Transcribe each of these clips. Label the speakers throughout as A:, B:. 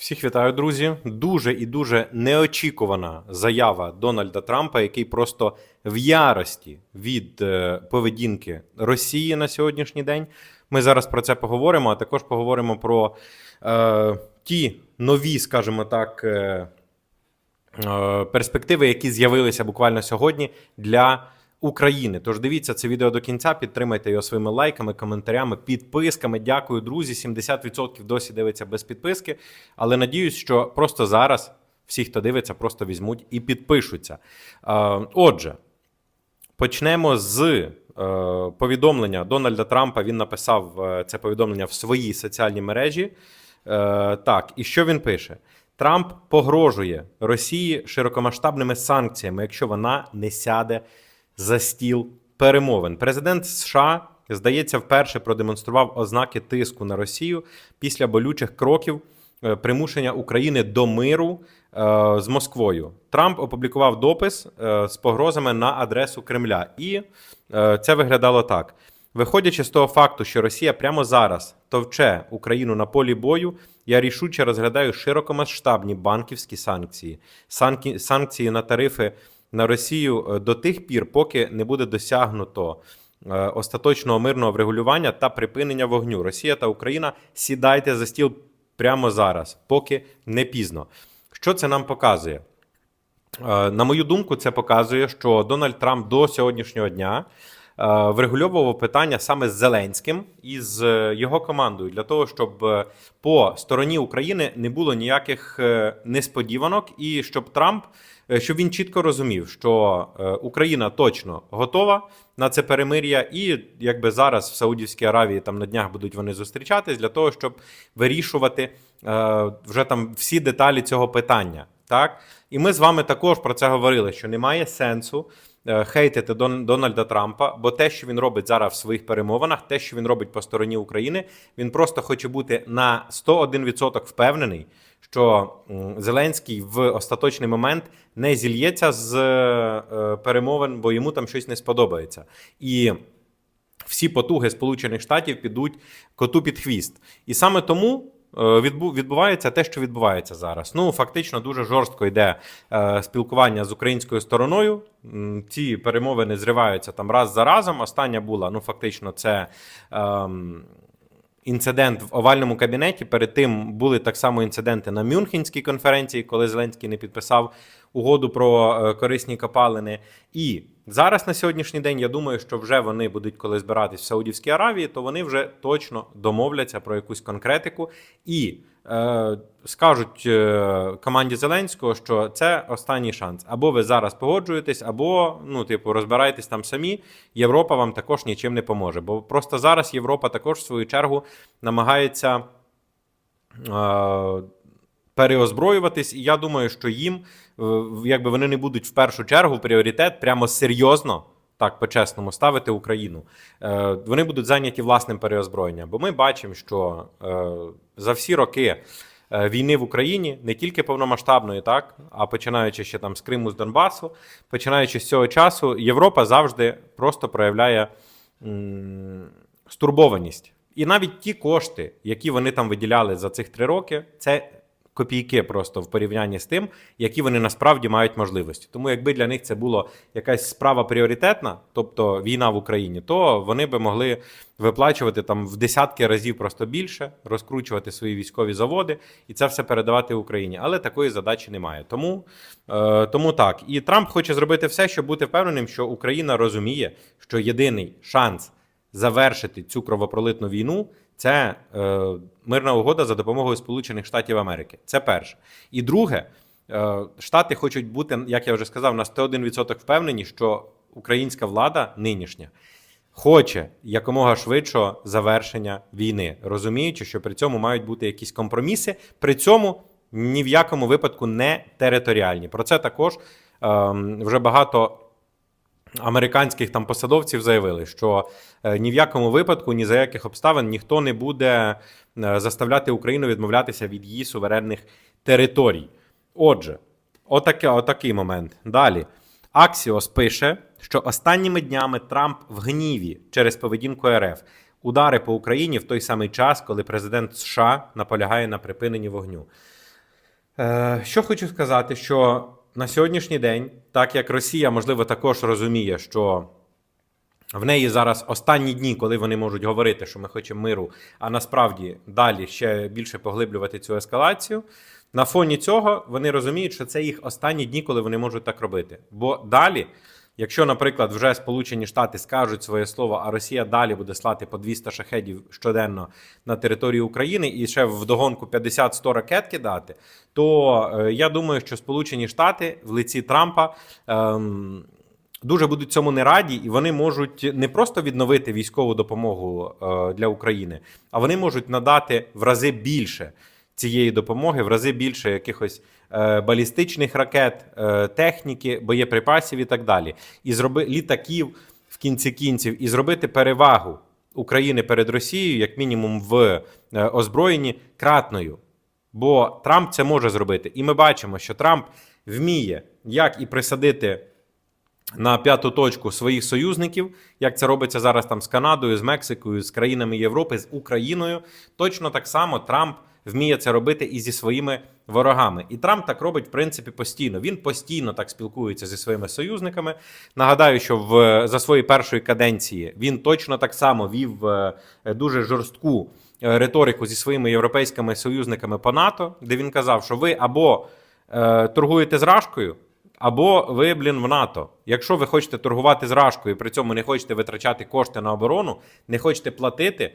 A: Всіх вітаю, друзі. Дуже і дуже неочікувана заява Дональда Трампа, який просто в ярості від е, поведінки Росії на сьогоднішній день. Ми зараз про це поговоримо, а також поговоримо про е, ті нові, скажімо так, е, е, перспективи, які з'явилися буквально сьогодні для України. Тож дивіться це відео до кінця, підтримайте його своїми лайками, коментарями, підписками. Дякую, друзі. 70% досі дивиться без підписки. Але надіюсь, що просто зараз всі, хто дивиться, просто візьмуть і підпишуться. Е, Отже, почнемо з е, повідомлення Дональда Трампа. Він написав е, це повідомлення в своїй соціальній мережі. Так, і що він пише? Трамп погрожує Росії широкомасштабними санкціями, якщо вона не сяде за стіл перемовин. Президент США, здається, вперше продемонстрував ознаки тиску на Росію після болючих кроків е, примушення України до миру е, з Москвою. Трамп опублікував допис е, з погрозами на адресу Кремля, і е, це виглядало так. Виходячи з того факту, що Росія прямо зараз товче Україну на полі бою, я рішуче розглядаю широкомасштабні банківські санкції, санкції на тарифи на Росію е, до тих пір, поки не буде досягнуто е, остаточного мирного врегулювання та припинення вогню. Росія та Україна сідайте за стіл прямо зараз, поки не пізно. Що це нам показує? Е, На мою думку, це показує, що Дональд Трамп до сьогоднішнього дня врегульовував питання саме з Зеленським і з е, його командою для того, щоб е, по стороні України не було ніяких е, несподіванок, і щоб Трамп е, щоб він чітко розумів, що е, Україна точно готова на це перемир'я, і якби зараз в Саудівській Аравії там на днях будуть вони зустрічатись для того, щоб вирішувати е, вже там всі деталі цього питання. Так, і ми з вами також про це говорили: що немає сенсу е, хейтити Дон, Дональда Трампа, бо те, що він робить зараз в своїх перемовинах, те, що він робить по стороні України, він просто хоче бути на 101% впевнений, що Зеленський в остаточний момент не зільється з е, перемовин, бо йому там щось не сподобається. І всі потуги Сполучених Штатів підуть коту під хвіст. І саме тому. Е, відбу- Відбувається те, що відбувається зараз. Ну фактично дуже жорстко йде е, спілкування з українською стороною. Ці перемовини зриваються там раз за разом. Остання була ну фактично це ем, інцидент в овальному кабінеті. Перед тим були так само інциденти на Мюнхенській конференції, коли Зеленський не підписав угоду про е, корисні копалини. І зараз на сьогоднішній день я думаю, що вже вони будуть коли збиратись в Саудівській Аравії, то вони вже точно домовляться про якусь конкретику і е, скажуть е, команді Зеленського, що це останній шанс. Або ви зараз погоджуєтесь, або ну, типу, розбирайтесь там самі. Європа вам також нічим не поможе. Бо просто зараз Європа також в свою чергу намагається. Е, переозброюватись, і я думаю, що їм, е, якби вони не будуть в першу чергу пріоритет прямо серйозно, так по-чесному, ставити Україну. Е, Вони будуть зайняті власним переозброєнням. Бо ми бачимо, що е, за всі роки е, війни в Україні не тільки повномасштабної, так, а починаючи ще там з Криму, з Донбасу, починаючи з цього часу, Європа завжди просто проявляє м, стурбованість. І навіть ті кошти, які вони там виділяли за цих три роки, це копійки просто в порівнянні з тим, які вони насправді мають можливості. Тому якби для них це було якась справа пріоритетна, тобто війна в Україні, то вони би могли виплачувати там в десятки разів просто більше, розкручувати свої військові заводи і це все передавати Україні. Але такої задачі немає. Тому, е, тому так. І Трамп хоче зробити все, щоб бути впевненим, що Україна розуміє, що єдиний шанс завершити цю кровопролитну війну це е, мирна угода за допомогою Сполучених Штатів Америки. Це перше. І друге, е, Штати хочуть бути, як я вже сказав, на 101% впевнені, що українська влада нинішня хоче якомога швидшого завершення війни, розуміючи, що при цьому мають бути якісь компроміси, при цьому ні в якому випадку не територіальні. Про це також ем, вже багато американських там посадовців заявили, що е, ні в якому випадку, ні за яких обставин ніхто не буде е, заставляти Україну відмовлятися від її суверенних територій. Отже, отаке, отакий момент. Далі. Аксіос пише, що останніми днями Трамп в гніві через поведінку РФ удари по Україні в той самий час, коли президент США наполягає на припиненні вогню. Е, Що хочу сказати, що на сьогоднішній день, так як Росія, можливо, також розуміє, що в неї зараз останні дні, коли вони можуть говорити, що ми хочемо миру, а насправді далі ще більше поглиблювати цю ескалацію. На фоні цього вони розуміють, що це їх останні дні, коли вони можуть так робити. Бо далі, якщо, наприклад, вже Сполучені Штати скажуть своє слово, а Росія далі буде слати по 200 шахедів щоденно на територію України і ще вдогонку 50-100 ракет кидати, то е, я думаю, що Сполучені Штати в лиці Трампа. Ем, дуже будуть цьому не раді, і вони можуть не просто відновити військову допомогу е, для України, а вони можуть надати в рази більше цієї допомоги, в рази більше якихось е, балістичних ракет, е, техніки, боєприпасів і так далі. І зроби літаків в кінці кінців, і зробити перевагу України перед Росією, як мінімум, в е, озброєнні кратною. Бо Трамп це може зробити. І ми бачимо, що Трамп вміє як і присадити на п'яту точку своїх союзників, як це робиться зараз там з Канадою, з Мексикою, з країнами Європи, з Україною. Точно так само Трамп вміє це робити і зі своїми ворогами. І Трамп так робить, в принципі, постійно. Він постійно так спілкується зі своїми союзниками. Нагадаю, що в за свої першої каденції він точно так само вів е, дуже жорстку е, риторику зі своїми європейськими союзниками по НАТО, де він казав, що ви або е, торгуєте з Рашкою. Або ви, блін, в НАТО. Якщо ви хочете торгувати з Рашкою, і при цьому не хочете витрачати кошти на оборону, не хочете платити,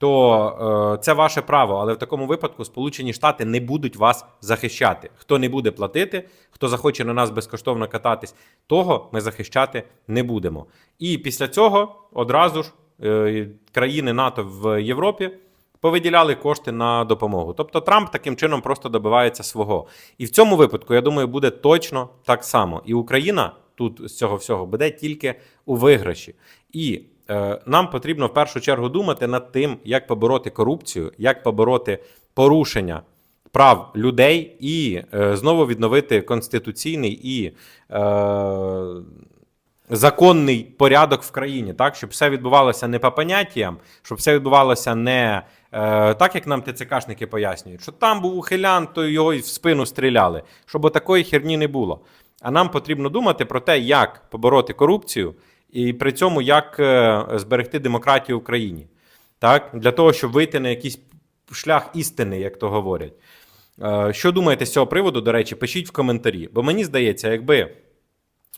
A: то е, це ваше право. Але в такому випадку Сполучені Штати не будуть вас захищати. Хто не буде платити, хто захоче на нас безкоштовно кататись, того ми захищати не будемо. І після цього одразу ж е, країни НАТО в Європі повиділяли кошти на допомогу. Тобто Трамп таким чином просто добивається свого. І в цьому випадку, я думаю, буде точно так само. І Україна тут з цього всього буде тільки у виграші. І нам потрібно в першу чергу думати над тим, як побороти корупцію, як побороти порушення. Прав людей і е, знову відновити конституційний і е, законний порядок в країні, так щоб все відбувалося не по поняттям, щоб все відбувалося не е, так, як нам ТЦКшники пояснюють, що там був ухилян, то його й в спину стріляли, щоб такої херні не було. А нам потрібно думати про те, як побороти корупцію, і при цьому як е, зберегти демократію в країні, так для того, щоб вийти на якийсь шлях істини, як то говорять. Е, Що думаєте з цього приводу? До речі, пишіть в коментарі, бо мені здається, якби.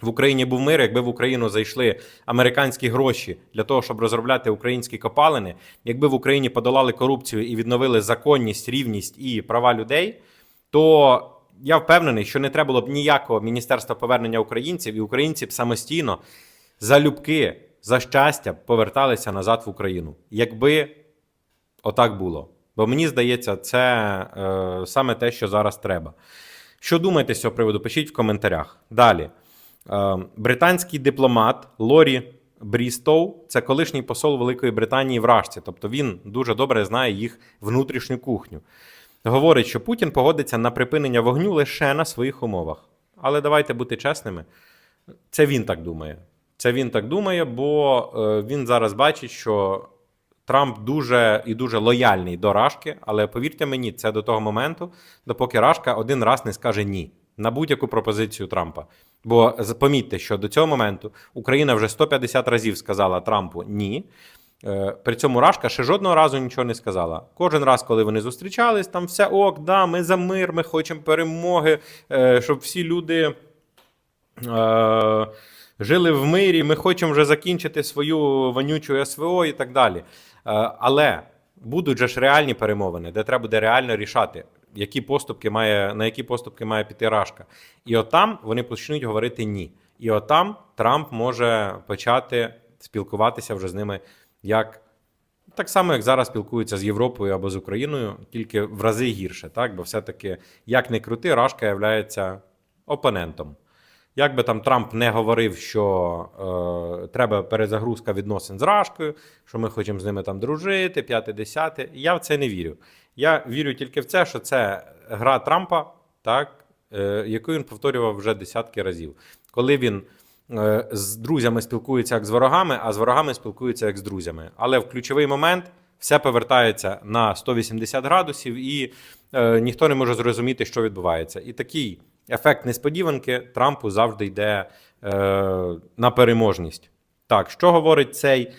A: В Україні був мир, якби в Україну зайшли американські гроші для того, щоб розробляти українські копалини, якби в Україні подолали корупцію і відновили законність, рівність і права людей, то я впевнений, що не треба було б ніякого міністерства повернення українців, і українці б самостійно залюбки за щастя поверталися назад в Україну, якби отак було. Бо мені здається, це е, саме те, що зараз треба. Що думаєте з цього приводу? Пишіть в коментарях. Далі. Е, Британський дипломат Лорі Брістоу це колишній посол Великої Британії в Рашці, тобто він дуже добре знає їх внутрішню кухню. Говорить, що Путін погодиться на припинення вогню лише на своїх умовах. Але давайте бути чесними. Це він так думає. Це він так думає, бо е, він зараз бачить, що Трамп дуже і дуже лояльний до Рашки, але повірте мені, це до того моменту, допоки Рашка один раз не скаже ні на будь-яку пропозицію Трампа. Бо помітьте, що до цього моменту Україна вже 150 разів сказала Трампу ні. Е, При цьому Рашка ще жодного разу нічого не сказала. Кожен раз, коли вони зустрічались, там все ок, да, ми за мир, ми хочемо перемоги, е, щоб всі люди жили в мирі, ми хочемо вже закінчити свою вонючу СВО і так далі. Е, але будуть же ж реальні перемовини, де треба буде реально рішати, які поступки має, на які поступки має піти Рашка. І от там вони почнуть говорити ні. І от там Трамп може почати спілкуватися вже з ними як. Так само, як зараз спілкуються з Європою або з Україною, тільки в рази гірше, так? Бо все-таки, як не крути, Рашка є опонентом. Як би там Трамп не говорив, що е, треба перезагрузка відносин з Рашкою, що ми хочемо з ними там дружити, п'яте, десяте, я в це не вірю. Я вірю тільки в це, що це гра Трампа, так, е, яку він повторював вже десятки разів. Коли він е, з друзями спілкується як з ворогами, а з ворогами спілкується як з друзями. Але в ключовий момент все повертається на 180 градусів, і е, ніхто не може зрозуміти, що відбувається. І такий ефект несподіванки Трампу завжди йде е, на переможність. Так, що говорить цей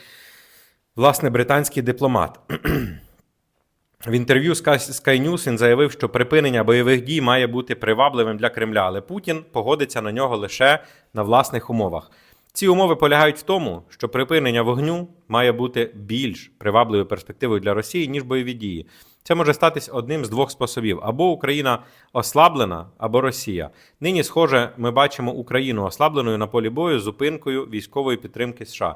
A: власне британський дипломат? В інтерв'ю Sky News він заявив, що припинення бойових дій має бути привабливим для Кремля, але Путін погодиться на нього лише на власних умовах. Ці умови полягають в тому, що припинення вогню має бути більш привабливою перспективою для Росії, ніж бойові дії. Це може статись одним з двох способів: або Україна ослаблена, або Росія. Нині, схоже, ми бачимо Україну ослабленою на полі бою з зупинкою військової підтримки США.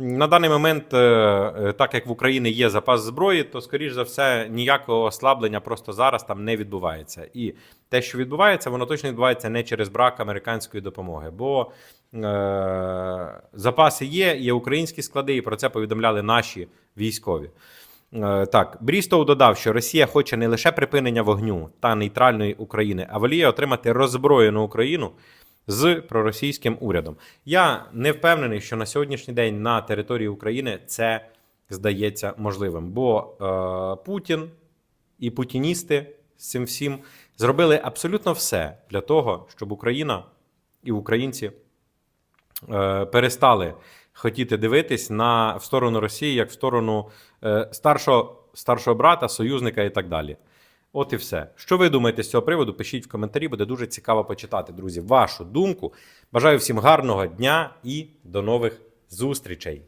A: На даний момент, е, е, так як в Україні є запас зброї, то скоріш за все ніякого ослаблення просто зараз там не відбувається. І те, що відбувається, воно точно відбувається не через брак американської допомоги, бо е, запаси є, є українські склади, і про це повідомляли наші військові. Е, Так, Брістоу додав, що Росія хоче не лише припинення вогню та нейтральної України, а воліє отримати роззброєну Україну з проросійським урядом. Я не впевнений, що на сьогоднішній день на території України це здається можливим, бо е, Путін і путіністи з цим всім зробили абсолютно все для того, щоб Україна і українці е, перестали хотіти дивитись на в сторону Росії як в сторону е, старшого, старшого брата, союзника і так далі. От і все. Що ви думаєте з цього приводу? Пишіть в коментарі, буде дуже цікаво почитати, друзі, вашу думку. Бажаю всім гарного дня і до нових зустрічей!